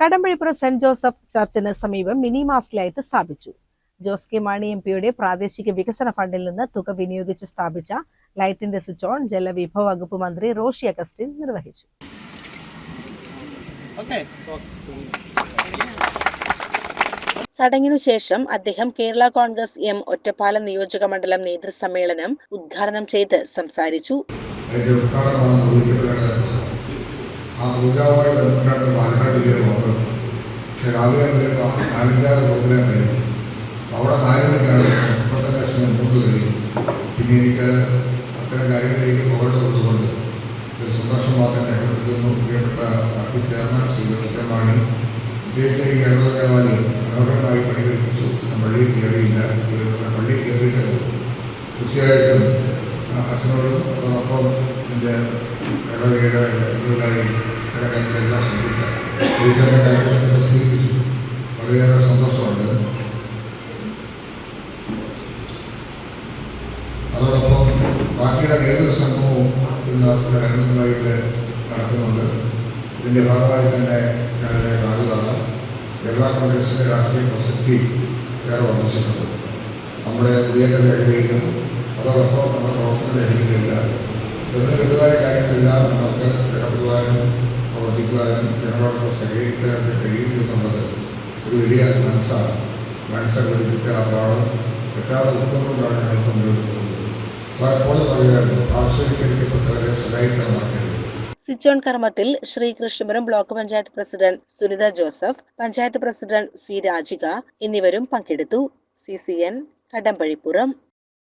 Kadampazhipuram saint Joseph ചർച്ചിന് സമീപം mini mast light സ്ഥാപിച്ചു. Jose K Mani M പിയുടെ പ്രാദേശിക വികസന ഫണ്ടിൽ നിന്ന് തുക വിനിയോഗിച്ച് സ്ഥാപിച്ച ലൈറ്റിന്റെ സ്വിച്ച് ഓൺ ജലവിഭവ വകുപ്പ് മന്ത്രി റോഷി അഗസ്റ്റിൻ നിർവഹിച്ചു. ചടങ്ങിനു ശേഷം അദ്ദേഹം കേരള കോൺഗ്രസ് എം ഒറ്റപ്പാലം നിയോജക മണ്ഡലം നേതൃസമ്മേളനം ഉദ്ഘാടനം ചെയ്ത് സംസാരിച്ചു. ആ പൂജാവുമായി ബന്ധപ്പെട്ടാണ് പാലക്കാട് ജില്ലയിൽ വന്നത് പക്ഷേ രാവിലെ മുതൽ നാലഞ്ചാറ് പ്രോഗ്രാം കഴിഞ്ഞു. അവിടെ നാല് മണിക്കാണ് ലക്ഷം മൂന്ന് കഴിഞ്ഞു പിന്നെ എനിക്ക് അത്തരം കാര്യങ്ങളിലേക്ക് പോകേണ്ടതുകൊണ്ട് ഒരു സന്തോഷം മാത്രം രേഖപ്പെടുത്തുന്നു. പ്രിയപ്പെട്ട പാർട്ടി ചെയർമാൻ ശ്രീ ജോസ് മാണി. വിജയിച്ച ഈ എഴുപത് ദേവാലി മനോഹരമായി പണികഴിപ്പിച്ചു ഞാൻ പള്ളിയിൽ കയറിയില്ല. പള്ളിയിൽ കയറിയിട്ടല്ലോ തീർച്ചയായിട്ടും അച്ഛനോടും അതോടൊപ്പം എന്റെ ഇടവകയുടെ ഇതിലായി കാര്യങ്ങളെല്ലാം ശ്രദ്ധിച്ച ടീച്ചറിന്റെ കാര്യങ്ങളൊക്കെ സ്വീകരിച്ചു. വളരെയേറെ സന്തോഷമുണ്ട്. അതോടൊപ്പം പാർട്ടിയുടെ നേതൃസംഘവും ഇന്ന് ഇവിടെ അനുകൂലമായിട്ട് നടക്കുന്നുണ്ട്. ഇതിന്റെ ഭാഗമായി തന്നെ ഞാനെ കാണുകയാണ് കേരള കോൺഗ്രസിന്റെ രാഷ്ട്രീയ പ്രസക്തി ഏറെ വർദ്ധിച്ചിട്ടുണ്ട്. നമ്മുടെ പുതിയ ലഹരിയിലും അതോടൊപ്പം നമ്മുടെ പ്രവർത്തന മേഖലയിലില്ല വലുതായ കാര്യങ്ങളെല്ലാം നമുക്ക് ഇടപെടുവാനും പ്രവർത്തിക്കുവാനും ജനങ്ങളോടൊപ്പം സഹകരിക്കാനൊക്കെ കഴിയും എന്നുള്ളത് ഒരു വലിയ മനസ്സാണ്. മനസ്സ് ആ പാഠം കിട്ടാതെ ഉൾക്കൊണ്ടുകൊണ്ടാണ് ഞങ്ങൾ മുന്നോട്ട് പോകുന്നത് ഓൺ കർമ്മത്തിൽ Sreekrishnapuram block panchayat president Sunitha Joseph panchayat president C Rajika എന്നിവരും പങ്കെടുത്തു. C C N Kadampazhipuram.